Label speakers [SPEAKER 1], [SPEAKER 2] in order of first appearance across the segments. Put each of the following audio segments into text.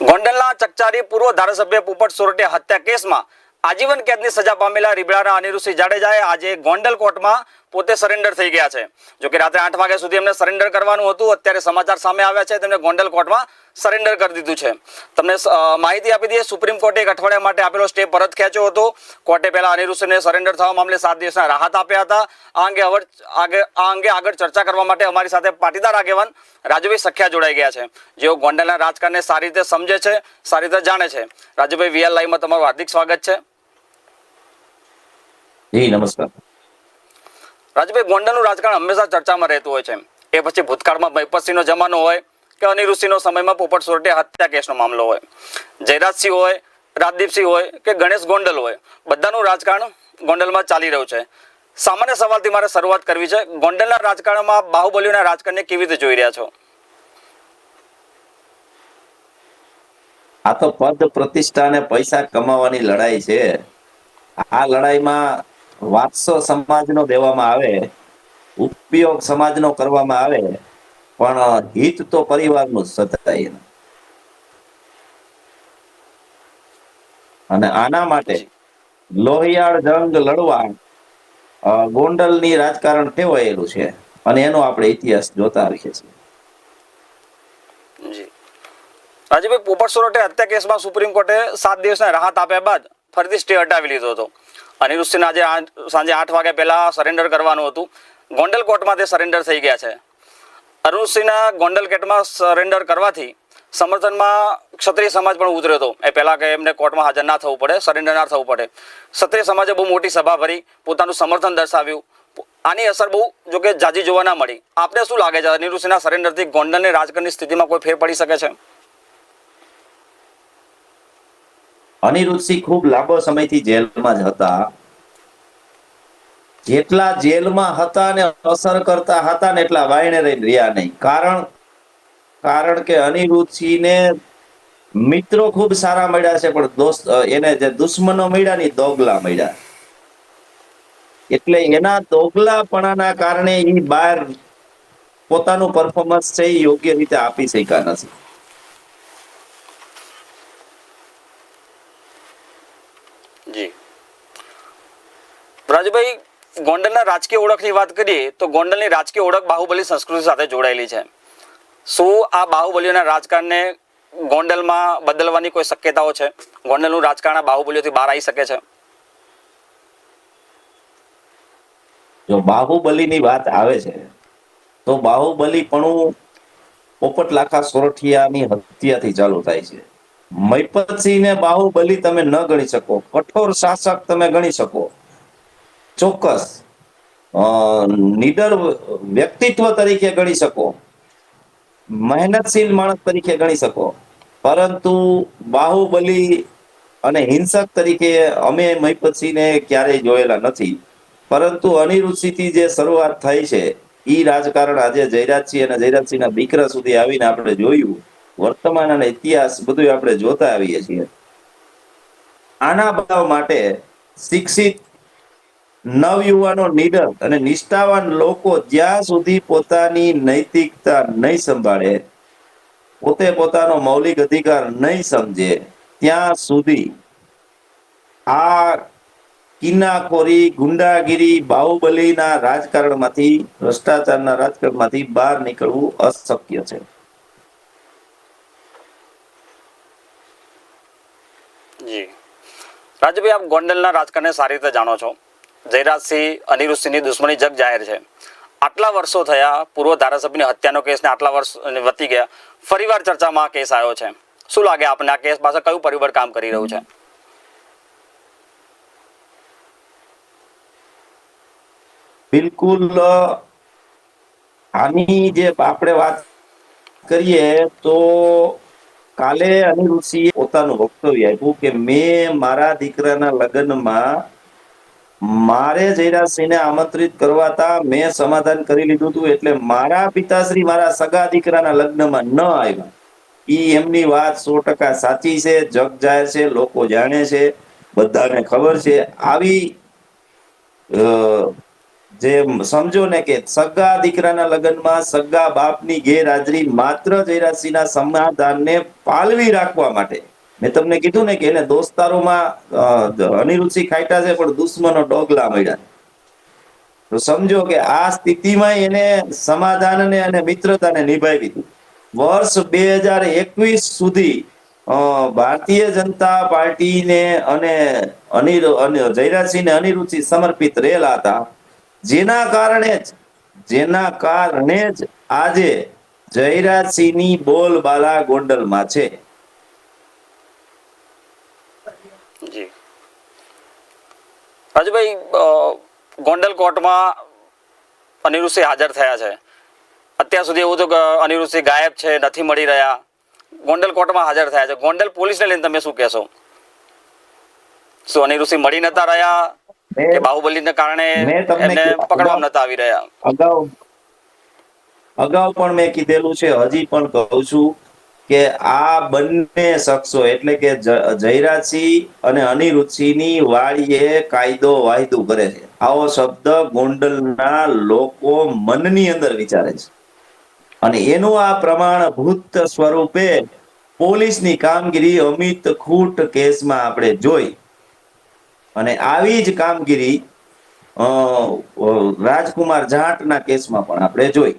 [SPEAKER 1] ગોંડલના ચકચારી પૂર્વ ધારાસભ્ય પોપટ સોરઠિયા હત્યા કેસમાં આજીવન કેદની સજા પામેલા રીબડાના અનિરુસિંહ જાડેજાએ આજે ગોંડલ કોર્ટમાં પોતે સરેન્ડર થઈ ગયા છે. જો કે રાત્રે આઠ વાગ્યા સુધી એમને સરેન્ડર કરવાનું હતું. અત્યારે સમાચાર સામે આવ્યા છે. તેમને ગોંડલ કોર્ટમાં સરેન્ડર કરી દીધું છે. તમને માહિતી આપી દઈએ સુપ્રીમ કોર્ટે એક અઠવાડિયા માટે આપેલો સ્ટે પરત ખેંચ્યો હતો. કોર્ટે પહેલા અનિરુદ્ધને સરેન્ડર થવા મામલે સાત દિવસના રાહત આપ્યા હતા. આ અંગે આગે આ અંગે આગળ ચર્ચા કરવા માટે અમારી સાથે પાટીદાર આગેવાન રાજુભાઈ સખ્યા જોડાઈ ગયા છે. જેઓ ગોંડલના રાજકારણને સારી રીતે સમજે છે સારી રીતે જાણે છે. રાજુભાઈ વીએલ લાઈવમાં તમારું હાર્દિક સ્વાગત છે.
[SPEAKER 2] જી નમસ્કાર.
[SPEAKER 1] રાજુભાઈ ગોંડલનું રાજકારણ હંમેશા ચર્ચામાં રહેતું હોય છે. એ પછી ભૂતકાળમાં મહિપતસિંહનો જમાનો હોય કે અનિરુદ્ધસિંહનો સમયમાં પોપટ સોરઠે હત્યા કેસનો મામલો હોય. જયરાજસિંહ હોય, રાજદીપસિંહ હોય કે ગણેશ ગોંડલ હોય, બધાનું રાજકારણ ગોંડલમાં ચાલી રહ્યું છે. સામાન્ય સવાલથી મારે શરૂઆત કરવી છે, ગોંડલના રાજકારણમાં બાહુબલીઓના રાજકારણને કેવી રીતે જોઈ રહ્યા છો?
[SPEAKER 2] આ તો પદ પ્રતિષ્ઠા અને પૈસા કમાવાની લડાઈ છે. આ લડાઈમાં વારસો સમાજનો દેવામાં આવે, ઉપયોગ સમાજનો કરવામાં આવે. પણ હિત તો પરિવારનું જ સતાય અને આના માટે લોહિયાળ, જંગ લડવા ગોંડલની રાજકારણ ટેવાયેલું છે અને એનો આપણે ઇતિહાસ જોતા આવીએ છીએ.
[SPEAKER 1] રાજીભાઈ પોપટ સોરઠે હત્યા કેસમાં સુપ્રીમ કોર્ટે સાત દિવસના રાહત આપ્યા બાદ ફરીથી સ્ટે હટાવી લીધો હતો. અનિરુદ્ધસિંહ આજે સાંજે આઠ વાગ્યા પહેલા સરેન્ડર કરવાનું હતું. ગોંડલ કોર્ટમાં તે સરેન્ડર થઈ ગયા છે. અરુણસિંહના ગોંડલ કેટમાં સરેન્ડર કરવાથી સમર્થનમાં ક્ષત્રિય સમાજ પણ ઉતર્યો હતો. એ પહેલાં કે એમને કોર્ટમાં હાજર ના થવું પડે સરેન્ડર ના થવું પડે. ક્ષત્રિય સમાજે બહુ મોટી સભા ભરી, પોતાનું સમર્થન દર્શાવ્યું. આની અસર બહુ, જો કે જાજી જોવા ના મળી. આપને શું લાગે છે, અનિરુદ્ધસિંહના સરેન્ડરથી ગોંડલની રાજકારણની સ્થિતિમાં કોઈ ફેર પડી શકે છે?
[SPEAKER 2] અનિરુદ્ધસિંહ ખૂબ લાંબો સમયથી જેલમાં જ હતા. જેટલા જેલમાં હતા ને અસર કરતા હતા ને એટલા વાયણે રહ્યા નહીં. કારણ કારણ કે અનિરુદ્ધસિંહને મિત્રો ખૂબ સારા મળ્યા છે, પણ દોસ્ત એને જે દુશ્મનો મળ્યા ને દોગલા મળ્યા. એટલે એના દોગલાપણાના કારણે એ બહાર પોતાનું પરફોર્મન્સ છે એ યોગ્ય રીતે આપી શક્યા નથી.
[SPEAKER 1] રાજુભાઈ ગોંડલના રાજકીય ઓળખની વાત કરીએ તો ગોંડલની રાજકીય ઓળખ બાહુબલી સંસ્કૃતિ સાથે જોડાયેલી છે. શું આ બાહુબલીઓના રાજકારણને ગોંડલમાં બદલવાની કોઈ શક્યતાઓ છે? ગોંડલનું રાજકારણ બાહુબલીઓથી બહાર આવી શકે છે?
[SPEAKER 2] જો બાહુબલીની વાત આવે છે, તો બાહુબલી પણ પોપટ લાખા સોરઠિયાની હત્યાથી ચાલુ થાય છે. મૈપતસિંહને બાહુબલી તમે ન ગણી શકો. કઠોર શાસક તમે ગણી શકો. ચોક્કસ. નીડર વ્યક્તિત્વ તરીકે ગણી શકો. મહેનતશીલ માણસ તરીકે ગણી શકો. પરંતુ બાહુબલી અને હિંસક તરીકે અમે મહિપતસિંહને ક્યારેય જોયેલા નથી. પરંતુ અનિરુદ્ધસિંહથી જે શરૂઆત થઈ છે એ રાજકારણ આજે જયરાજસિંહ અને જયરાજસિંહના દીકરા સુધી આવીને આપણે જોયું. વર્તમાન અને ઇતિહાસ બધું આપણે જોતા આવીએ છીએ. આના ભાવ માટે શિક્ષિત નવયુવાનો નીડર અને નિષ્ઠાવાન લોકો જ્યાં સુધી પોતાની નૈતિકતા નહીં સંભાળે, પોતે પોતાનો મૌલિક અધિકાર નહીં સમજે, ત્યાં સુધી આ કિનાખોરી ગુંડાગીરી, બાહુબલીના રાજકારણમાંથી, ભ્રષ્ટાચારના રાજકારણમાંથી બહાર નીકળવું અશક્ય છે.
[SPEAKER 1] જી. રાજુભાઈ, આપ ગોંડલના રાજકારણને સારી રીતે જાણો છો? જયરાજસિંહ અનિરુદ્ધસિંહની દુશ્મની જગ જાહેર છે. આટલા વર્ષો થયા પૂર્વ ધારાસભ્યની હત્યાનો કેસને આટલા વર્ષ વતી ગયા. ફરીવાર ચર્ચામાં આ કેસ આવ્યો છે. શું લાગે આપને આ કેસ પાસે કયું પરિબળ કામ કરી રહ્યું છે?
[SPEAKER 2] બિલકુલ આની જે આપણે વાત કરીએ તો કાલે અનિરુદ્ધસિંહે પોતાનું વક્તવ્ય આપ્યું કે, મેં મારા દીકરાના લગ્નમાં મારે જયરાજસિંહને આમંત્રિત કરવાતા મેં સમાધાન કરી લીધું હતું એટલે મારા પિતાશ્રી મારા સગા દીકરાના લગ્નમાં ન આવ્યા. ઈ એમની વાત સો ટકા સાચી છે, જગ જાહેર છે, લોકો જાણે છે, બધાને ખબર છે. આવી જે સમજો ને કે સગા દીકરાના લગ્નમાં સગા બાપની ગેરહાજરી માત્ર જયરાજસિંહના સમાધાનને પાલવી રાખવા માટે મેં તમને કીધું ને કે એને દોસ્તારોમાં અનિરુચિ ખાઈટા છે, પણ દુશ્મનો ડોગલા મળ્યા તો સમજો કે આ સ્થિતિમાં એને સમાધાનને અને મિત્રતાને નિભાવી દીધું. વર્ષ બે હજાર એકવીસ સુધી ભારતીય જનતા પાર્ટીને અને અનિર જયરાજસિંહને અનિરુચિ સમર્પિત રહેલા હતા. જેના કારણે જ, જેના કારણે જ આજે જયરાજસિંહની બોલબાલા ગોંડલમાં છે
[SPEAKER 1] જી રાજુભાઈ ગોંડલ કોર્ટમાં અનિરુદ્ધસિંહ હાજર થયા છે. અત્યાર સુધી એવું તો અનિરુદ્ધસિંહ ગાયબ છે નથી મળી રહ્યા. ગોંડલ કોર્ટમાં હાજર થયા છે. ગોંડલ પોલીસને લઈને તમે શું કહેશો? શું અનિરુદ્ધસિંહ મળી નતા રહ્યા? કે બાહુબલીને કારણે એમને પકડવામાં નતા આવી રહ્યા?
[SPEAKER 2] અગાઉ અગાઉ પણ મેં કીધેલું છે. હજી પણ કહું છું કે આ બંને શખ્સો એટલે કે જયરાજસિંહ અને અનિરુદ્ધસિંહની વાળીએ કાયદો વાયદો કરે છે. આવો શબ્દ ગોંડલના લોકો મનની અંદર વિચારે છે. અને એનું આ પ્રમાણભૂત સ્વરૂપે પોલીસની કામગીરી અમિત ખૂટ કેસમાં આપણે જોઈ. અને આવી જ કામગીરી રાજકુમાર જાટના કેસમાં પણ આપણે જોઈ.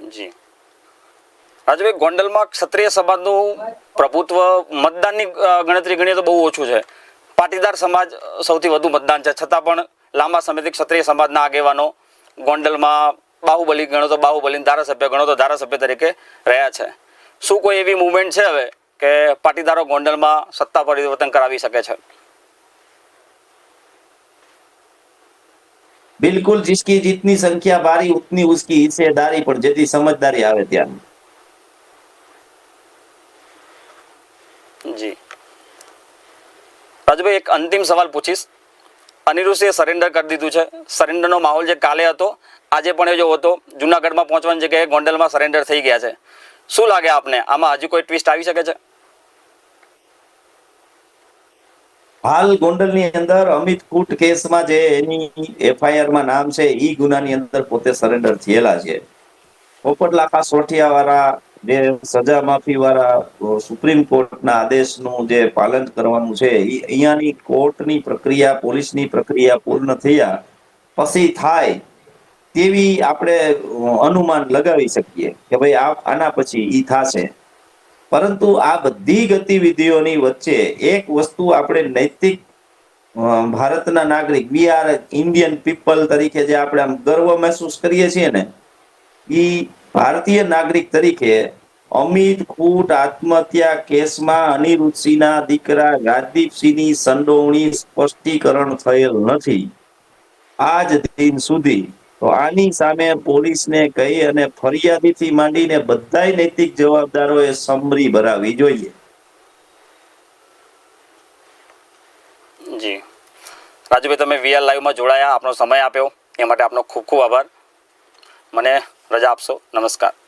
[SPEAKER 1] જી. રાજુભાઈ ગોંડલમાં ક્ષત્રિય સમાજનું પ્રભુત્વ મતદાનની ગણતરી ગણીએ તો બહુ ઓછું છે. પાટીદાર સમાજ સૌથી વધુ મતદાન છે. છતાં પણ લાંબા સમયથી ક્ષત્રિય સમાજના આગેવાનો ગોંડલમાં બાહુબલી ગણો તો બાહુબલી ધારાસભ્ય ગણો તો ધારાસભ્ય તરીકે રહ્યા છે. શું કોઈ એવી મુવમેન્ટ છે હવે કે પાટીદારો ગોંડલમાં સત્તા પરિવર્તન કરાવી શકે છે?
[SPEAKER 2] બિલકુલ જિસકી જીતની સંખ્યા ભારી ઉતની ઉસકી હિસ્સેદારી પણ જેથી સમજદારી આવે ત્યાં.
[SPEAKER 1] રાજુભાઈ એક અંતિમ સવાલ પૂછીશ. અનિરુષે સરેન્ડર કરી દીધું છે. સરેન્ડરનો માહોલ જે કાલે હતો, આજે પણ એ જો હતો. જુનાગઢમાં પહોંચવાની જગ્યાએ ગોંડલમાં સરેન્ડર થઈ ગયા છે. શું લાગે આપને? આમાં હજુ કોઈ ટ્વિસ્ટ આવી શકે છે?
[SPEAKER 2] હાલ ગોંડલની અંદર અમિત કુટ કેસમાં જે એની એફઆઈઆરમાં નામ છે, ઈ ગુનાની અંદર પોતે સરેન્ડર થયેલા છે. પોપટ લાખા સોઠિયા વાળા જે સજા માફી વાળા સુપ્રીમ કોર્ટના આદેશનું જે પાલન કરવાનું છે એ અહીંયાની કોર્ટની પ્રક્રિયા, પોલીસની પ્રક્રિયા પૂર્ણ થયા, પછી થાય તેવી આપણે અનુમાન લગાવી શકીએ કે ભાઈ આ, આના પછી ઈ થશે. પરંતુ આ બધી ગતિવિધિઓની વચ્ચે એક વસ્તુ આપણે નૈતિક ભારતના નાગરિક વી આર ઇન્ડિયન પીપલ તરીકે જે આપણે આમ ગર્વ મહેસૂસ કરીએ છીએ ને, ઈ ભારતીય નાગરિક તરીકે અમિત ખૂટ આત્મહત્યા કેસમાં અનિરુદ્ધસિંહના દીકરા રાજદીપસિંહની સંડોવણી સ્પષ્ટીકરણ થયેલ નથી. આજ દિન સુધી તો આની સામે પોલીસને કહી અને ફરિયાદીથી માંડીને બધા નૈતિક જવાબદારોએ સમરી ભરાવી જોઈએ.
[SPEAKER 1] જી. રાજુભાઈ, તમે વીઆર લાઈવમાં જોડાયા, આપનો સમય આપ્યો. એ માટે આપનો ખૂબ ખૂબ આભાર. મને રજા આપશો નમસ્કાર.